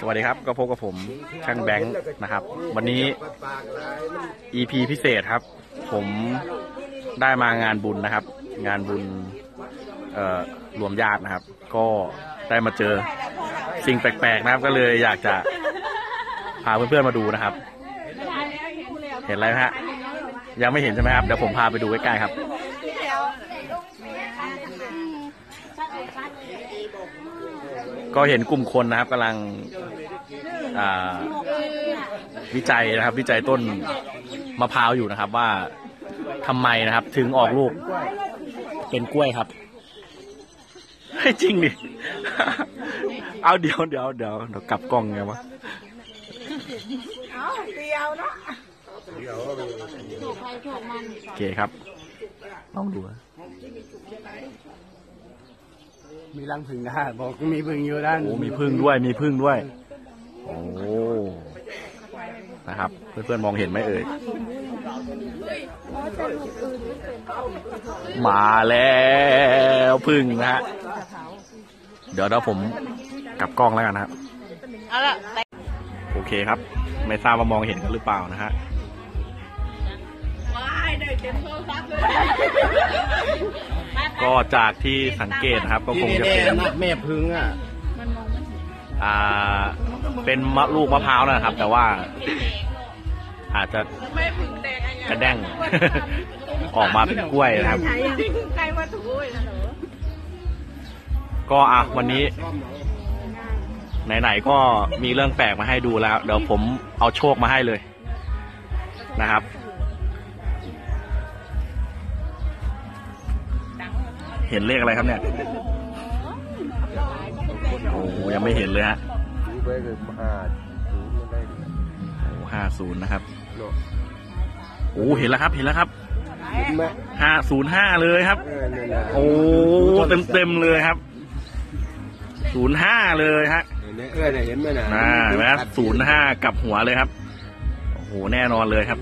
สวัสดีครับก็พบกับผมช่างแบงค์นะครับ วันนี้ EP พิเศษครับ ผมได้มางานบุญนะครับ งานบุญเอ่อรวมญาตินะครับ ก็ได้มาเจอสิ่งแปลกๆนะครับ ก็เลยอยากจะพาเพื่อนๆมาดูนะครับ เห็นอะไรฮะยังไม่เห็นใช่ไหมครับเดี๋ยวผมพาไปดูใกล้ๆครับ ก็เห็นกลุ่มคนนะครับกำลังอ่าวิจัยนะครับ วิจัยต้นมะพร้าวอยู่นะครับว่าทำไมนะครับ ถึงออกลูกเป็นกล้วยครับให้ยจริงดิ เอาเดี๋ยวเดี๋ยวเดี๋ยวเดี๋ยวกลับกล้องไงวะโอเคครับลองดูนะ มีรังผึ่งได้บอกมีผึ่งอยู่ด้านโอ้มีพึ่งด้วยมีพึ่งด้วย โอ้นะครับ เพื่อนๆมองเห็นไหมเอ่ยมาแล้วพึ่งนะฮะเดี๋ยวเดี๋ยวผมกลับกล้องแล้วกันนะครับเอาละโอเคครับ ไม่ทราบว่ามองเห็นกันหรือเปล่านะฮะ ก็จากที่สังเกตนะครับ ก็คงจะเป็นแม่พึ่งอะอ่า เป็นมะลูกมะพร้าวนะครับ แต่ว่า อาจจะไม่พึงแดงอะไรกระแด้งออกมาเป็นกล้วยนะครับใครมาถูกนะหนูก็อะวันนี้ ไหนๆก็มีเรื่องแปลกมาให้ดูแล้ว เดี๋ยวผมเอาโชคมาให้เลยนะครับ เห็นเลขอะไรครับเนี่ยโอ้โหยังไม่เห็นเลยฮะดูไปเลยมาดูมันได้โอ้ห้าศูนย์นะครับโอ้เห็นแล้วครับเห็นแล้วครับเห็นไหมห้าศูนย์ห้าเลยครับเออนั่นน่ะโอ้เต็มเต็มๆเลยครับศูนย์ห้าเลยฮะเห็นไหมเออน่ะเห็นไหมน่ะน่าเห็นไหมศูนย์ห้ากลับหัวเลยครับโอ้โหแน่นอนเลยครับ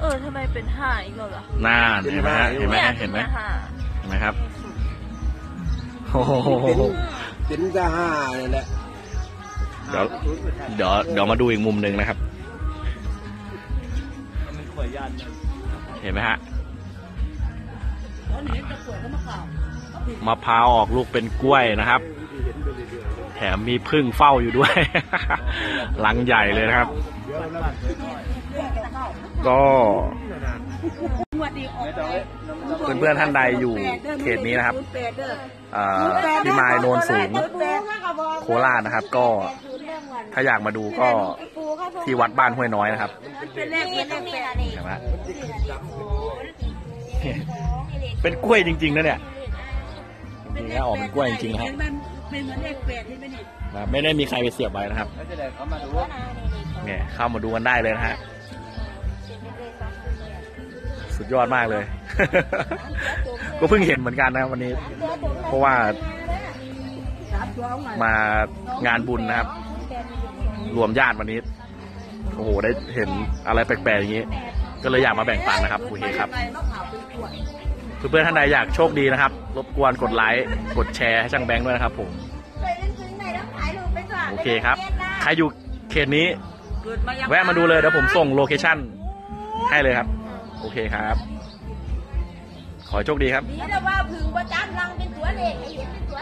เออทำไมเป็นห้าอีกแล้วล่ะน่าเห็นไหมฮะเห็นไหมฮะเห็นไหมห้าเห็นไหมครับ โอ้โหเป็นเป็นก็ห้านั่นแหละเดี๋ยวเดี๋ยวเดี๋ยวมาดูอีกมุมหนึ่งนะครับ เห็นไหมฮะมะพร้าวออกลูกเป็นกล้วยนะครับ แถมมีพึ่งเฝ้าอยู่ด้วยหลังใหญ่เลยนะครับ ก็ เพื่อนๆท่านใดอยู่เขตนี้นะครับเอ่อที่มายโนนสูง โคราชนะครับ ก็ถ้าอยากมาดูก็ที่วัดบ้านห้วยน้อยนะครับเป็นเลขเป็นเลขแปดเห็นไหมเป็นกล้วยจริงๆนะเนี่ยจริงๆแล้วออกเป็นกล้วยจริงๆนะครับมันเป็นเหมือนเลขแปดที่ไม่นี่นะไม่ได้มีใครไปเสียบไว้นะครับแล้วจะได้เขามาดูเนี่ยเข้ามาดูกันได้เลยนะฮะ สุดยอดมากเลย ก็เพิ่งเห็นเหมือนกันนะวันนี้ เพราะว่ามางานบุญนะครับ รวมญาติวันนี้ โอ้โห ได้เห็นอะไรแปลกๆอย่างนี้ ก็เลยอยากมาแบ่งปันนะครับโอเคครับ เพื่อนๆท่านใดอยากโชคดีนะครับ รบกวนกดไลค์ กดแชร์ให้ช่างแบงค์ด้วยนะครับผมโอเคครับ ใครอยู่เขตนี้ แวะมาดูเลยเดี๋ยวผมส่งโลเคชั่นให้เลยครับ โอเคครับ ขอโชคดีครับ นี่แต่ว่าพึงประจานรังเป็นตัวเลขให้เห็นเป็นตัว